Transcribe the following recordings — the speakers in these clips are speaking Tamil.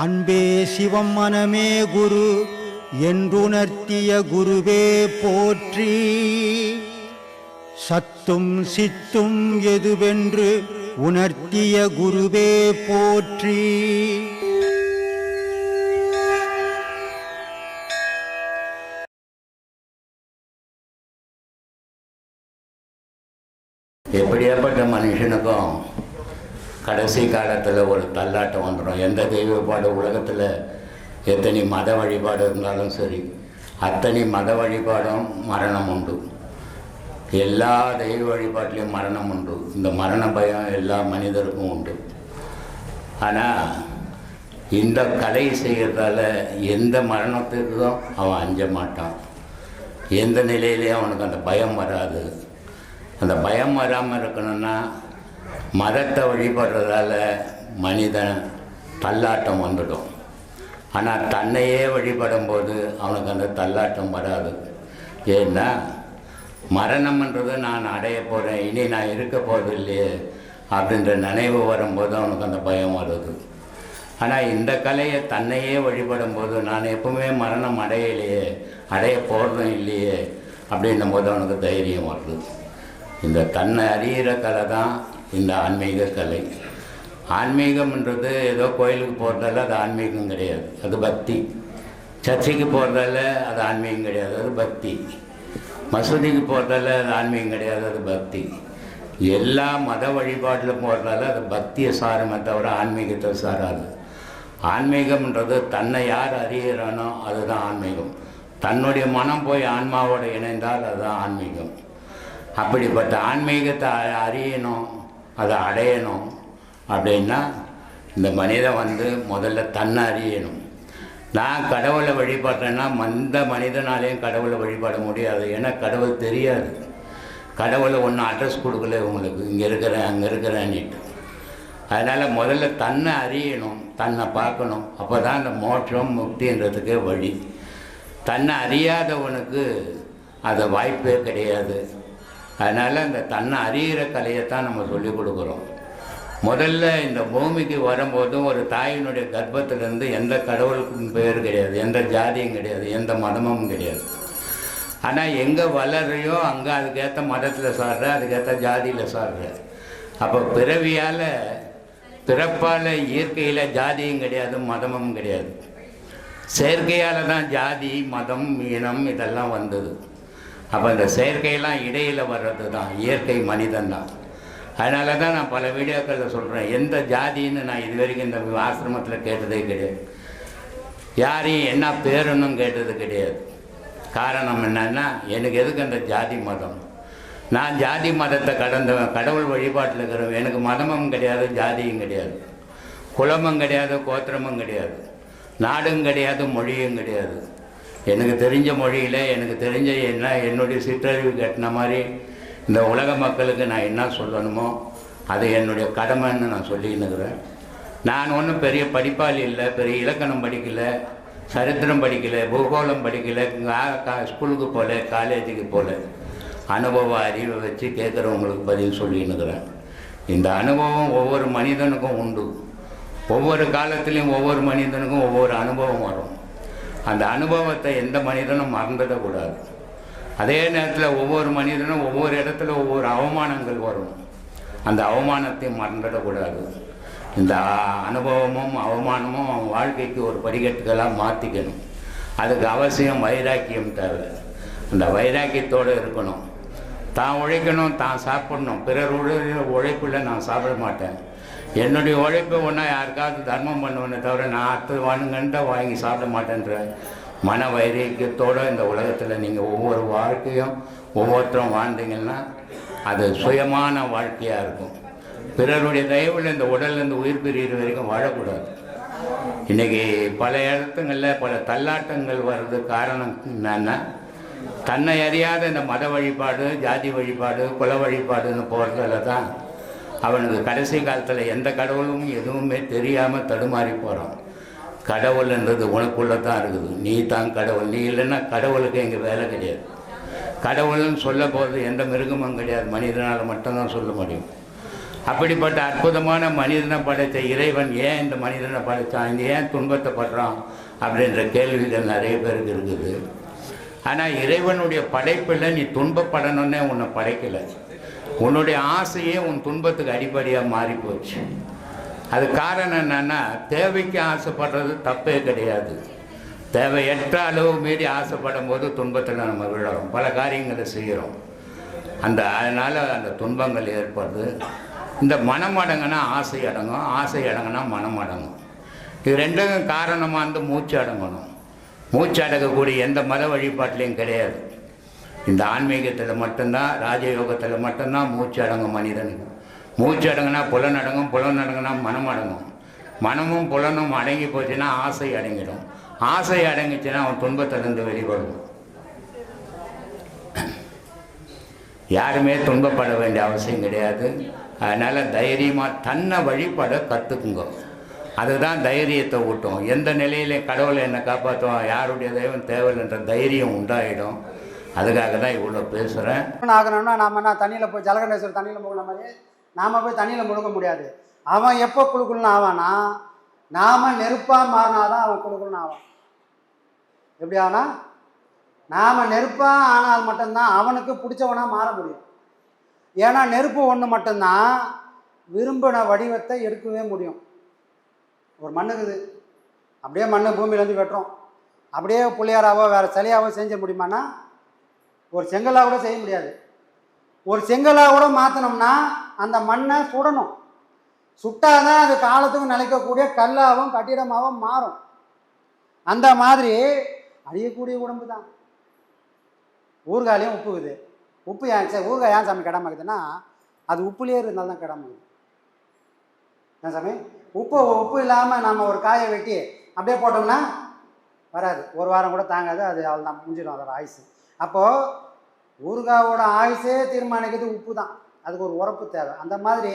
அன்பே சிவம் மனமே குரு என்றுணர்த்திய குருவே போற்றி. சத்தும் சித்தும் எதுவென்று உணர்த்திய குருவே போற்றி. எப்படியாப்பட்ட மனுஷனுக்கும் கடைசி காலத்தில் ஒரு தள்ளாட்டம் வந்துடும் எந்த தெய்வப்பாடு உலகத்தில் எத்தனை மத வழிபாடு இருந்தாலும் சரி அத்தனை மத வழிபாடும் மரணம் உண்டு. எல்லா தெய்வ வழிபாட்டிலையும் மரணம் உண்டு. இந்த மரண பயம் எல்லா மனிதருக்கும் உண்டு. ஆனால் இந்த கலை செய்கிறதால எந்த மரணத்துக்கும் அவன் அஞ்ச மாட்டான். எந்த நிலையிலையும் அவனுக்கு அந்த பயம் வராது. அந்த பயம் வராமல் இருக்கணும்னா மதத்தை வழிபடுறதால மனிதன் தள்ளாட்டம் வந்துடும். ஆனால் தன்னையே வழிபடும் போது அவனுக்கு அந்த தள்ளாட்டம் வராது. ஏன்னா மரணம்ன்றது நான் அடைய போகிறேன் இனி நான் இருக்க போகிறது இல்லையே அப்படின்ற நினைவு வரும்போது அவனுக்கு அந்த பயம் வருது. ஆனால் இந்த கலையை தன்னையே வழிபடும் போது நான் எப்பவுமே மரணம் அடையலையே அடைய போகிறதும் இல்லையே அப்படின்னும் போது அவனுக்கு தைரியம் வருது. இந்த தன்னை அறிகிற கலை தான் இந்த ஆன்மீக கலை. ஆன்மீகம்ன்றது ஏதோ கோயிலுக்கு போகிறதால அது ஆன்மீகம் கிடையாது. அது பக்தி. சர்ச்சைக்கு போகிறதால அது ஆன்மீகம் கிடையாது. அது பக்தி. மசூதிக்கு போகிறதால அது ஆன்மீகம் கிடையாது. அது பக்தி. எல்லா மத வழிபாட்டில் போகிறதால அது பக்தியை சாருமே தவிர ஆன்மீகத்தை சாராது. ஆன்மீகம்ன்றது தன்னை யார் அறிகிறானோ அதுதான் ஆன்மீகம். தன்னுடைய மனம் போய் ஆன்மாவோடு இணைந்தால் அதுதான் ஆன்மீகம். அப்படிப்பட்ட ஆன்மீகத்தை அ- அறியணும். அதை அடையணும் அப்படின்னா இந்த மனிதன் வந்து முதல்ல தன்னை அறியணும். நான் கடவுளை வழிபடுறேன்னா மந்த மனிதனாலேயும் கடவுளை வழிபட முடியாது. ஏன்னா கடவுள் தெரியாது. கடவுளை ஒன்றும் அட்ரஸ் கொடுக்கல உங்களுக்கு இங்கே இருக்கிறேன் அங்கே இருக்கிறேன்னுட்டு. அதனால் முதல்ல தன்னை அறியணும் தன்னை பார்க்கணும். அப்போ தான் அந்த மோட்சம் முக்தின்றதுக்கே வழி. தன்னை அறியாதவனுக்கு அது வாய்ப்பே கிடையாது. அதனால் அந்த தன்னை அறிகிற கலையைத்தான் நம்ம சொல்லிக் கொடுக்குறோம். முதல்ல இந்த பூமிக்கு வரும்போதும் ஒரு தாயினுடைய கர்ப்பத்திலேருந்து எந்த கடவுளுக்கும் பேர் கிடையாது எந்த ஜாதியும் கிடையாது எந்த மதமும் கிடையாது. ஆனால் எங்கே வளரையோ அங்கே அதுக்கேற்ற மதத்தில் சாடுற அதுக்கேற்ற ஜாதியில் சாடுற அப்போ பிறவியால் பிறப்பால் இயற்கையில் ஜாதியும் கிடையாது மதமும் கிடையாது. செயற்கையால் தான் ஜாதி மதம் இனம் இதெல்லாம் வந்தது. அப்போ இந்த செயற்கையெல்லாம் இடையில் வர்றது தான் இயற்கை மனிதன் தான் அதனால தான் நான் பல வீடியோக்களில் சொல்கிறேன் எந்த ஜாதின்னு நான் இது வரைக்கும் இந்த ஆசிரமத்தில் கேட்டதே கிடையாது. யாரையும் என்ன பேருன்னும் கேட்டது கிடையாது. காரணம் என்னன்னா எனக்கு எதுக்கு அந்த ஜாதி மதம்? நான் ஜாதி மதத்தை கடந்தவன் கடவுள் வழிபாட்டில் இருக்கிறவன் எனக்கு மதமும் கிடையாது ஜாதியும் கிடையாது. குலமும் கிடையாது கோத்திரமும் கிடையாது. நாடும் கிடையாது மொழியும் கிடையாது. எனக்கு தெரிஞ்ச மொழியில் எனக்கு தெரிஞ்ச என்ன என்னுடைய சிற்றறிவு கட்டின மாதிரி இந்த உலக மக்களுக்கு நான் என்ன சொல்லணுமோ அது என்னுடைய கடமைன்னு நான் சொல்லின்னுக்கிறேன் நான் ஒன்றும் பெரிய படிப்பாளி இல்லை பெரிய இலக்கணம் படிக்கலை சரித்திரம் படிக்கலை பூகோளம் படிக்கலை கா- ஸ்கூலுக்கு போகல காலேஜுக்கு போகல அனுபவ அறிவை வச்சு கேட்குறவங்களுக்கு பதில் சொல்லின்னுக்கிறேன் இந்த அனுபவம் ஒவ்வொரு மனிதனுக்கும் உண்டு. ஒவ்வொரு காலத்துலேயும் ஒவ்வொரு மனிதனுக்கும் ஒவ்வொரு அனுபவம் வரும். அந்த அனுபவத்தை எந்த மனிதனும் மறந்துடக்கூடாது அதே நேரத்தில் ஒவ்வொரு மனிதனும் ஒவ்வொரு இடத்துல ஒவ்வொரு அவமானங்கள் வரும். அந்த அவமானத்தை மறந்துடக்கூடாது இந்த அனுபவமும் அவமானமும் அவன் வாழ்க்கைக்கு ஒரு படிக்கட்டுகளாக மாற்றிக்கணும் அதுக்கு அவசியம் வைராக்கியம் தேவை. அந்த வைராக்கியத்தோடு இருக்கணும். தான் உழைக்கணும் தான் சாப்பிடணும். பிறர் உழை உழைப்பில் நான் சாப்பிட மாட்டேன். என்னுடைய உழைப்பு ஒன்றா யாருக்காவது தர்மம் பண்ணுவேனே தவிர நான் அடுத்தது வாங்குங்கன்ட்டு வாங்கி சாப்பிட மாட்டேன்ற மன வைராக்கியத்தோடு இந்த உலகத்தில் நீங்கள் ஒவ்வொரு வாழ்க்கையும் ஒவ்வொருத்தரும் வாழ்ந்தீங்கன்னா அது சுயமான வாழ்க்கையாக இருக்கும். பிறருடைய தயவில் இந்த உடல்லேருந்து உயிர் பிரிகிற வரைக்கும் வாழக்கூடாது. இன்றைக்கி பல இடத்துங்களில் பல தள்ளாட்டங்கள் வர்றது காரணம் என்னன்னா தன்னை அறியாத இந்த மத வழிபாடு ஜாதி வழிபாடு குல வழிபாடுன்னு போகிறதுல தான் அவனுக்கு கடைசி காலத்தில் எந்த கடவுளும் எதுவுமே தெரியாமல் தடுமாறி போகிறான் கடவுள்ன்றது உனக்குள்ளே தான் இருக்குது. நீ தான் கடவுள். நீ இல்லைன்னா கடவுளுக்கு இங்கே வேலை கிடையாது. கடவுள்னு சொல்ல போகிறது எந்த மிருகமும் கிடையாது. மனிதனால் மட்டும்தான் சொல்ல முடியும். அப்படிப்பட்ட அற்புதமான மனிதனை படைத்த இறைவன் ஏன் இந்த மனிதனை படைத்தான்? இந்த ஏன் துன்பத்தை படுறான்? அப்படின்ற கேள்விகள் நிறைய பேருக்கு இருக்குது. ஆனால் இறைவனுடைய படைப்பில் நீ துன்பப்படணும்னே உன்னை படைக்கலை. உன்னுடைய ஆசையே உன் துன்பத்துக்கு அடிப்படையாக மாறி போச்சு அது காரணம் என்னன்னா தேவைக்கு ஆசைப்படுறது தப்பே கிடையாது. தேவையற்ற அளவு மீறி ஆசைப்படும் போது துன்பத்தில் நம்ம விழுறோம். பல காரியங்களை செய்கிறோம். அந்த அதனால் அந்த துன்பங்கள் ஏற்படுது. இந்த மனம் அடங்கினா ஆசை அடங்கும். ஆசை அடங்கினா மனம் அடங்கும் இது ரெண்டும் காரணமாக வந்து மூச்சு அடங்கணும். மூச்சு அடங்கக்கூடிய எந்த மத வழிபாட்டிலையும் கிடையாது. இந்த ஆன்மீகத்தில் மட்டும்தான் ராஜயோகத்தில் மட்டும்தான் மூச்சு அடங்கும் மனிதனுக்கு மூச்சு அடங்குனா புலன் அடங்கும் புலன் அடங்குனா மனம் அடங்கும். மனமும் புலனும் அடங்கி போச்சுன்னா ஆசை அடங்கிடும். ஆசை அடங்கிச்சுன்னா அவன் துன்பத்திலிருந்து வெளிப்படுவான் யாருமே துன்பப்பட வேண்டிய அவசியம் கிடையாது. அதனால் தைரியமாக தன்னை வழிபட கற்றுக்குங்க அதுதான் தைரியத்தை ஊட்டும். எந்த நிலையிலையும் கடவுளை என்னை காப்பாற்றுவோம் யாருடைய தெய்வம் தேவையில்லைன்ற தைரியம் உண்டாயிடும். அதுக்காக தான் இவ்வளோ பேசுகிறேன் ஆகணும்னா நாம என்ன தண்ணியில் போய் ஜலகண்டேஸ்வரர் தண்ணியில் முழுகின மாதிரி நாம் போய் தண்ணியில் முழுக முடியாது. அவன் எப்போ குழுக்குள்னு ஆவானா? நாம் நெருப்பாக மாறினாதான் அவன் குழுக்குள்னு ஆவான். எப்படி ஆனா நாம் நெருப்பாக ஆனால் மட்டும்தான் அவனுக்கு பிடிச்சவனாக மாற முடியும். ஏன்னா நெருப்பு ஒன்று மட்டும்தான் விரும்பின வடிவத்தை எடுக்கவே முடியும். ஒரு மண்ணுக்குது அப்படியே மண்ணை பூமியிலேருந்து வெட்டுறோம். அப்படியே பிள்ளையாராவோ வேறு சிலையாவோ செஞ்ச முடியுமானா ஒரு செங்கலாக கூட செய்ய முடியாது. ஒரு செங்கலாக கூட மாற்றினோம்னா அந்த மண்ணை சுடணும். சுட்டாதான் அது காலத்துக்கும் நிலைக்கக்கூடிய கல்லாகவும் கட்டிடமாகவும் மாறும். அந்த மாதிரி அழியக்கூடிய உடம்பு தான். ஊறுகாலையும் உப்பு உப்பு ஏன் சரி ஊறுகாய் ஏன் சாமி கிடமாக்குதுன்னா அது உப்புலேயே இருந்தால் தான் கிடமாக்குது. என்ன சாமி? உப்பு உப்பு இல்லாமல் நம்ம ஒரு காயை வெட்டி அப்படியே போட்டோம்னா வராது. ஒரு வாரம் கூட தாங்காது அது அவள் தான் முடிஞ்சிடும் அதோட ஆயுசு. அப்போது ஊறுகாவோட ஆயுசே தீர்மானிக்கிறது உப்பு தான் அதுக்கு ஒரு உரப்பு தேவை. அந்த மாதிரி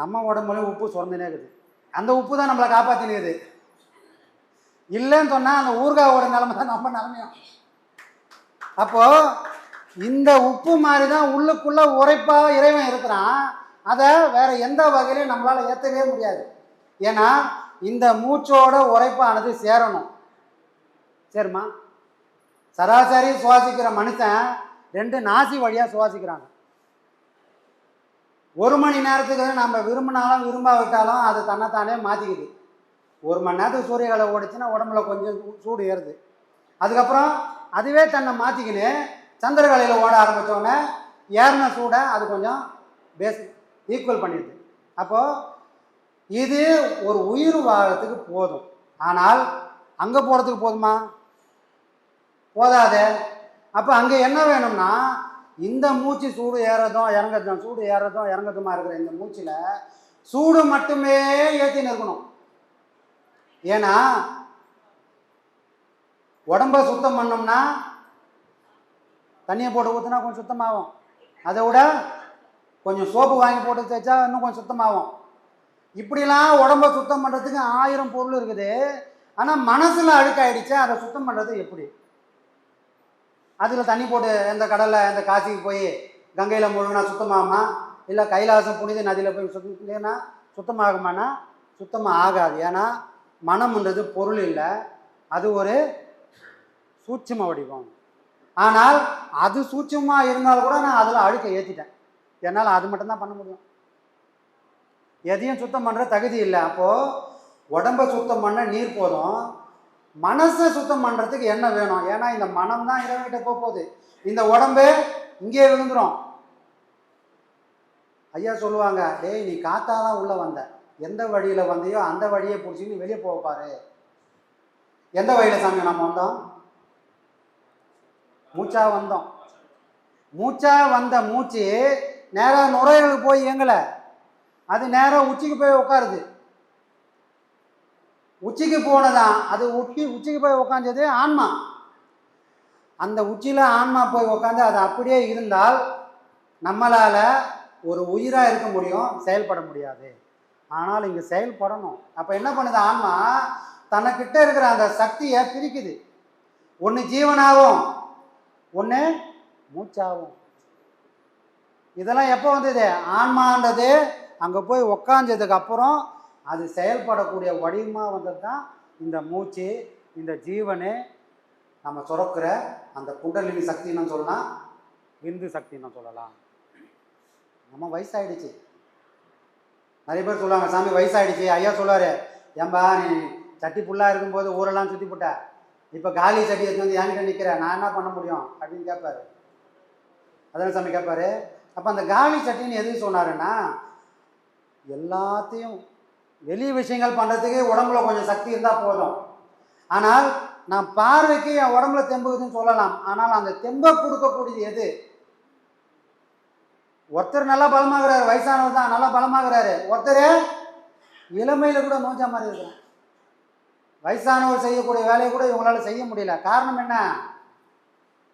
நம்ம உடம்புலையும் உப்பு சுரந்துனே இருக்குது. அந்த உப்பு தான் நம்மளை காப்பாற்றினுக்குது இல்லைன்னு சொன்னால் அந்த ஊறுகாவோட நிலைமை தான் நம்ம நிலமையும். அப்போது இந்த உப்பு மாதிரி தான் உள்ளுக்குள்ளே உரைப்பாக இறைவன் இருக்கிறான். அதை வேறு எந்த வகையிலையும் நம்மளால் ஏற்றவே முடியாது. ஏன்னா இந்த மூச்சோட உரைப்பானது சேரணும். சரிம்மா சராசரி சுவாசிக்கிற மனுஷன் ரெண்டு நாசி வழியாக சுவாசிக்கிறாங்க. ஒரு மணி நேரத்துக்கு நம்ம விரும்பினாலும் விரும்பாவிட்டாலும் அது தன்னைத்தானே மாற்றிக்குது ஒரு மணி நேரத்துக்கு சூரியகளை ஓடிச்சுன்னா உடம்புல கொஞ்சம் சூடு ஏறுது. அதுக்கப்புறம் அதுவே தன்னை மாற்றிக்கின்னு சந்திரகலையில் ஓட ஆரம்பித்தோடனே ஏறின சூடை அது கொஞ்சம் பேஸ் ஈக்குவல் பண்ணிடுது. அப்போது இது ஒரு உயிர் வாழறதுக்கு போதும். ஆனால் அங்கே போகிறதுக்கு போதுமா? போதாதே. அப்போ அங்கே என்ன வேணும்னா இந்த மூச்சு சூடு ஏறதும் இறங்கறதும் சூடு ஏறதும் இறங்கதுமா இருக்கிற இந்த மூச்சில் சூடு மட்டுமே ஏற்றின்னு இருக்கணும் ஏன்னா உடம்ப சுத்தம் பண்ணோம்னா தண்ணியை போட்டு ஊற்றினா கொஞ்சம் சுத்தமாகும். அதை விட கொஞ்சம் சோப்பு வாங்கி போட்டு தேய்ச்சா இன்னும் கொஞ்சம் சுத்தமாகும். இப்படிலாம் உடம்ப சுத்தம் பண்ணுறதுக்கு ஆயிரம் பொருள் இருக்குது. ஆனால் மனசில் அழுக்காயிடுச்சா அதை சுத்தம் பண்ணுறது எப்படி? அதில் தண்ணி போட்டு எந்த கடலில் எந்த காசிக்கு போய் கங்கையில் முழுகினா சுத்தமாகுமா? இல்லை கைலாசம் புனித நதியில் போய் சுத்தினா சுத்தமாகுமானா சுத்தமாக ஆகாது. ஏன்னா மனம்ன்றது பொருள் இல்லை. அது ஒரு சூட்சம வடிவம். ஆனால் அது சூட்சமாக இருந்தால் கூட நான் அதில் அழுக்க ஏற்றிட்டேன் என்னால் அது மட்டும்தான் பண்ண முடியும். எதையும் சுத்தம் பண்ணுற தகுதி இல்லை. அப்போது உடம்பை சுத்தம் பண்ண நீர் போதும். மனசை சுத்தம் பண்ணுறதுக்கு என்ன வேணும்? ஏன்னா இந்த மனம் தான் இறைவன்கிட்ட போக போகுது. இந்த உடம்பு இங்கே விழுந்துரும். ஐயா சொல்லுவாங்க டேய் நீ காத்தா தான் உள்ளே வந்த. எந்த வழியில் வந்தையோ அந்த வழியை பிடிச்சி நீ வெளியே போக பாரு. எந்த வழியில் சாமி நம்ம வந்தோம்? மூச்சா வந்தோம். மூச்சா வந்த மூச்சு நேராக நுரையீரலுக்கு போய் இயங்கலை. அது நேராக உச்சிக்கு போய் உட்காருது. உச்சிக்கு போனதான் அது உச்சி உச்சிக்கு போய் உட்காந்தது ஆன்மா. அந்த உச்சியில் ஆன்மா போய் உட்காந்து அது அப்படியே இருந்தால் நம்மளால் ஒரு உயிராக இருக்க முடியும் செயல்பட முடியாது. ஆனால் இங்கே செயல்படணும். அப்போ என்ன பண்ணுது ஆன்மா? தனக்கிட்ட இருக்கிற அந்த சக்தியை பிரிக்குது. ஒன்று ஜீவனாகும் ஒன்று மூச்சாகும் இதெல்லாம் எப்போ வந்தது? ஆன்மான்றது அங்கே போய் உக்காஞ்சதுக்கு அப்புறம் அது செயல்படக்கூடிய வடிவமாக வந்தது தான் இந்த மூச்சு இந்த ஜீவனு நம்ம சுரக்கிற அந்த குண்டலினி சக்தின்னு சொல்லலாம் விந்து சக்தின்னு சொல்லலாம். நம்ம வயசாயிடுச்சு. நிறைய பேர் சொல்லுவாங்க சாமி வயசாயிடுச்சு. ஐயா சொல்லுவார் ஏம்பா நீ சட்டி புல்லாக இருக்கும்போது ஊரெல்லாம் சுற்றி போட்ட. இப்போ காலி சட்டி எடுத்து வந்து என்கிட்ட நிற்கிற நான் என்ன பண்ண முடியும்? அப்படின்னு கேட்பாரு. அதான் சாமி கேட்பாரு? அப்போ அந்த காலி சட்டின்னு எதுக்கு சொன்னாருன்னா எல்லாத்தையும் வெளி விஷயங்கள் பண்ணுறதுக்கு உடம்புல கொஞ்சம் சக்தி இருந்தால் போதும். ஆனால் நான் பார்வைக்கு என் உடம்புல தெம்புக்குதுன்னு சொல்லலாம். ஆனால் அந்த தெம்பை கொடுக்கக்கூடியது எது? ஒருத்தர் நல்லா பலமாகிறாரு வயசானவர் தான் நல்லா பலமாகிறாரு. ஒருத்தர் இளமையில் கூட நோஞ்சா மாதிரி இருக்கிறார். வயசானவர் செய்யக்கூடிய வேலையை கூட இவங்களால் செய்ய முடியல. காரணம் என்ன?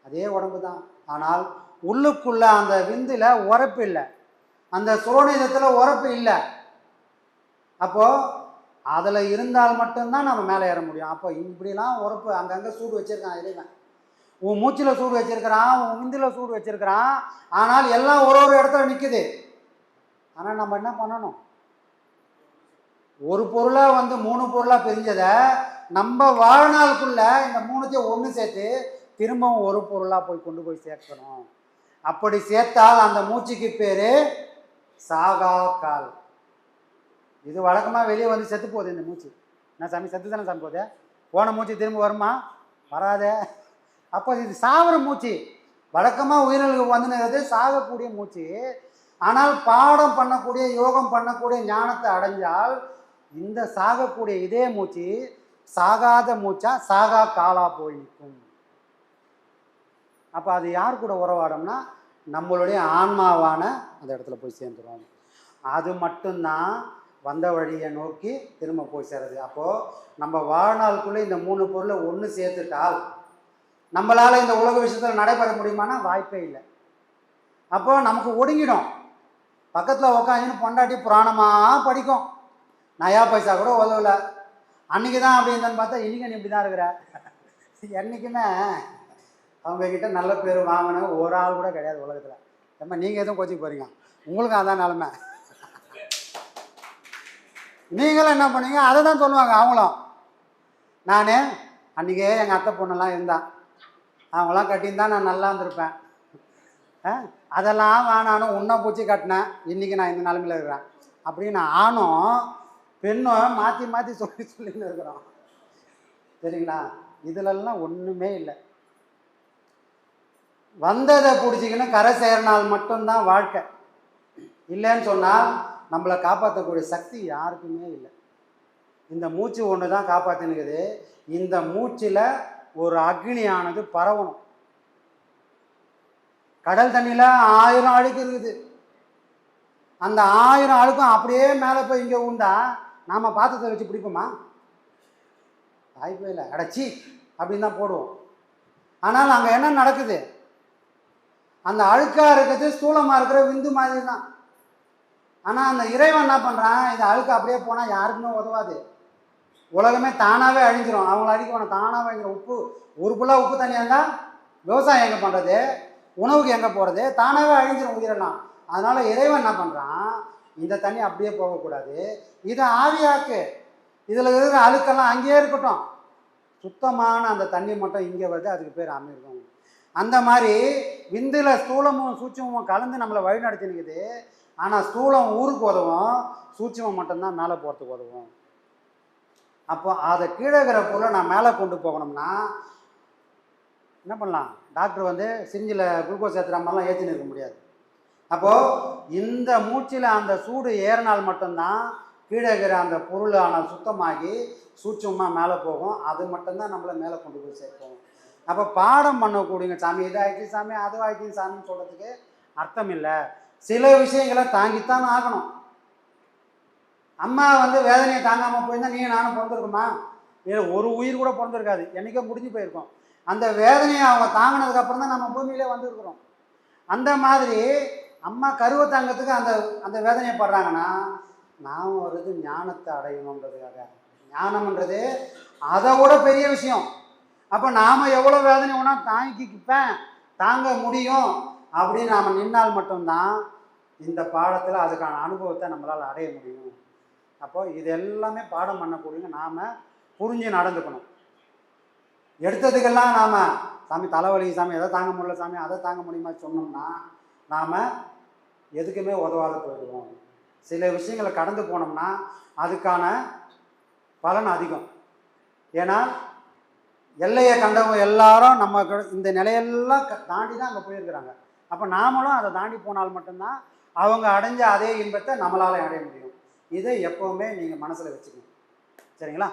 அதே உடம்பு தான். ஆனால் உள்ளுக்குள்ள அந்த விந்தில் உரப்பு இல்லை. அந்த சுரோனிதத்தில் உரப்பு இல்லை. அப்போது அதில் இருந்தால் மட்டும்தான் நம்ம மேலே ஏற முடியும். அப்போ இப்படிலாம் உரப்பு அங்கங்கே சூடு வச்சிருக்கான் இறைவன். உன் மூச்சில் சூடு வச்சிருக்கிறான் உன் முந்தியில் சூடு வச்சிருக்கிறான். ஆனால் எல்லாம் ஒரு ஒரு இடத்துல நிற்குது ஆனால் நம்ம என்ன பண்ணணும்? ஒரு பொருளாக வந்து மூணு பொருளாக பிரிஞ்சதை நம்ம வாழ்நாளுக்குள்ள இந்த மூணுத்தையும் ஒன்று சேர்த்து திரும்பவும் ஒரு பொருளாக போய் கொண்டு போய் சேர்க்கணும். அப்படி சேர்த்தால் அந்த மூச்சுக்கு பேர் சாகா கால். இது வழக்கமாக வெளியே வந்து செத்து போகுது இந்த மூச்சு. நான் சாமி செத்து தானே சாமி போகுது? போன மூச்சு திரும்ப வருமா? வராதே. அப்போ இது சாவர மூச்சு. வழக்கமாக உயிர்களுக்கு வந்துனுங்கிறது சாகக்கூடிய மூச்சு. ஆனால் பாடம் பண்ணக்கூடிய யோகம் பண்ணக்கூடிய ஞானத்தை அடைஞ்சால் இந்த சாகக்கூடிய இதே மூச்சு சாகாத மூச்சா சாகா காலா போய் நிற்கும். அப்போ அது யார் கூட உறவாடம்னா நம்மளுடைய ஆன்மாவான அந்த இடத்துல போய் சேர்ந்துடும் அது மட்டும்தான் வந்த வழியை நோக்கி திரும்ப போய் சேருது. அப்போது நம்ம வாழ்நாளுக்குள்ளே இந்த மூணு பொருளை ஒன்று சேர்த்துட்டால் நம்மளால் இந்த உலக விஷயத்தில் நடைபெற முடியுமானா வாய்ப்பே இல்லை. அப்போ நமக்கு ஒடுங்கிடும். பக்கத்தில் உக்காந்துன்னு பொண்டாட்டி புராணமாக படிக்கும். நயா பைசா கூட உதவலை. அன்னைக்கு தான் அப்படி பார்த்தா இன்றைக்கி நீ இப்படி தான் இருக்கிற என்றைக்குமே அவங்கக்கிட்ட நல்ல பேர் வாங்கினவங்க ஒரு ஆள் கூட கிடையாது உலகத்தில். ஏம்மா நீங்கள் எதுவும் கோச்சிங் போகிறீங்க உங்களுக்கும் அதான் நிலமை. நீங்களும் என்ன பண்ணீங்க அதை தான் சொல்லுவாங்க அவங்களும். நான் அன்றைக்கே எங்கள் அத்தை பொண்ணெல்லாம் இருந்தான். அவங்களாம் கட்டியிருந்தா நான் நல்லா இருந்திருப்பேன். ஆ, அதெல்லாம் வேணானும் உன்னை பூச்சி கட்டினேன். இன்றைக்கி நான் இந்த நிலமையில் இருக்கிறேன். அப்படின்னு ஆணும் பெண்ணும் மாற்றி மாற்றி சொல்லி சொல்லின்னு இருக்கிறோம். சரிங்களா? இதிலெல்லாம் ஒன்றுமே இல்லை. வந்ததை பிடிச்சிக்கின்னு கரை சேர்னால் மட்டும்தான் வாழ்க்கை. இல்லைன்னு சொன்னால் நம்மளை காப்பாற்றக்கூடிய சக்தி யாருக்குமே இல்லை. இந்த மூச்சு ஒன்று தான் காப்பாற்றினுக்குது இந்த மூச்சில் ஒரு அக்னியானது பரவணும். கடல் தண்ணியில் ஆயிரம் அழுக்கு இருக்குது. அந்த ஆயிரம் அழுக்கும் அப்படியே மேலே போய் இங்கே உண்டா நாம் பாத்திரத்தை வச்சு பிடிப்போமா? வாய்ப்பே இல்லை. அடைச்சி அப்படின்னு தான் போடுவோம். ஆனால் அங்கே என்ன நடக்குது? அந்த அழுக்காக இருக்கிறது ஸ்தூலமாக இருக்கிற விந்து மாதிரி தான் ஆனால் அந்த இறைவன் என்ன பண்ணுறான் இந்த அழுக்கு அப்படியே போனால் யாருக்குமே உதவாது. உலகமே தானாகவே அழிஞ்சிரும். அவங்கள அடிக்க வேணாம் தானாகவே அழிஞ்சிரும். உப்பு ஒரு புல்லாக உப்பு தண்ணியாக இருந்தால் விவசாயம் எங்கே பண்ணுறது உணவுக்கு எங்கே போகிறது தானாகவே அழிஞ்சிரும் உயிரெல்லாம். அதனால் இறைவன் என்ன பண்ணுறான் இந்த தண்ணி அப்படியே போகக்கூடாது. இதை ஆவியாக்கு. இதில் இருக்கிற அழுக்கெல்லாம் அங்கேயே இருக்கட்டும். சுத்தமான அந்த தண்ணி மட்டும் இங்கே வருது. அதுக்கு பேர் அமிர்தம். அந்த மாதிரி விந்தில் ஸ்தூலமும் சூட்சமும் கலந்து நம்மளை வழி நடத்தினுக்குது ஆனால் ஸ்தூலம் ஊருக்கு உதவும் சூட்சமம் மட்டும்தான் மேலே போகிறதுக்கு உதவும். அப்போ அதை கீழே இருக்கிற பொருளை நான் மேலே கொண்டு போகணும்னா என்ன பண்ணலாம்? டாக்டர் வந்து சிரிஞ்சில் குளுக்கோஸ் ஏற்றுற மாதிரிலாம் ஏற்றின்னு இருக்க முடியாது. அப்போது இந்த மூச்சில் அந்த சூடு ஏறினால் மட்டும்தான் கீழே இருக்கிற அந்த பொருள் ஆனால் சுத்தமாகி சூட்சமாக மேலே போகும். அது மட்டும்தான் நம்மளை மேலே கொண்டு போய் சேர்க்கும். அப்போ பாடம் பண்ணக்கூடியங்க சாமி இது சாமி அது சாமின்னு சொல்கிறதுக்கு அர்த்தம் இல்லை. சில விஷயங்களை தாங்கித்தான் ஆகணும். அம்மா வந்து வேதனையை தாங்காமல் போயிருந்தால் நீ நானும் பிறந்திருக்குமா? இல்லை ஒரு உயிர் கூட பிறந்திருக்காது. என்றைக்கோ முடிஞ்சு போயிருக்கோம். அந்த வேதனையை அவங்க தாங்கினதுக்கப்புறம் தான் நம்ம பூமியிலே வந்திருக்கிறோம். அந்த மாதிரி அம்மா கருவை தாங்கிறதுக்கு அந்த அந்த வேதனையை படுறாங்கன்னா நாம் வருது ஞானத்தை அடையணுன்றதுக்காக ஞானம்ன்றது அதை விட பெரிய விஷயம். அப்போ நாம் எவ்வளோ வேதனை வேணால் தாங்கிப்பேன் தாங்க முடியும். அப்படின்னு நாம் நின்னால் மட்டும்தான் இந்த பாடத்தில் அதுக்கான அனுபவத்தை நம்மளால் அடைய முடியும். அப்போது இது எல்லாமே பாடம் பண்ணக்கூடியவங்க நாம் புரிஞ்சு நடந்துக்கணும். எடுத்ததுக்கெல்லாம் நாம் சாமி தலைவலி சாமி எதை தாங்க முடியல சாமி அதை தாங்க முடியுமா சொன்னோம்னா நாம் எதுக்குமே உதவாத போயிடுவோம். சில விஷயங்களை கடந்து போனோம்னா அதுக்கான பலன் அதிகம். ஏன்னா எல்லையை கண்டவங்க எல்லாரும் நம்ம இந்த நிலையெல்லாம் க- தாண்டி தான் அங்கே போயிருக்கிறாங்க. அப்போ நாமளும் அதை தாண்டி போனால் மட்டும்தான் அவங்க அடைஞ்ச அதே இன்பத்தை நம்மளால் அடைய முடியும். இதை எப்போவுமே நீங்கள் மனசில் வச்சுக்கணும். சரிங்களா?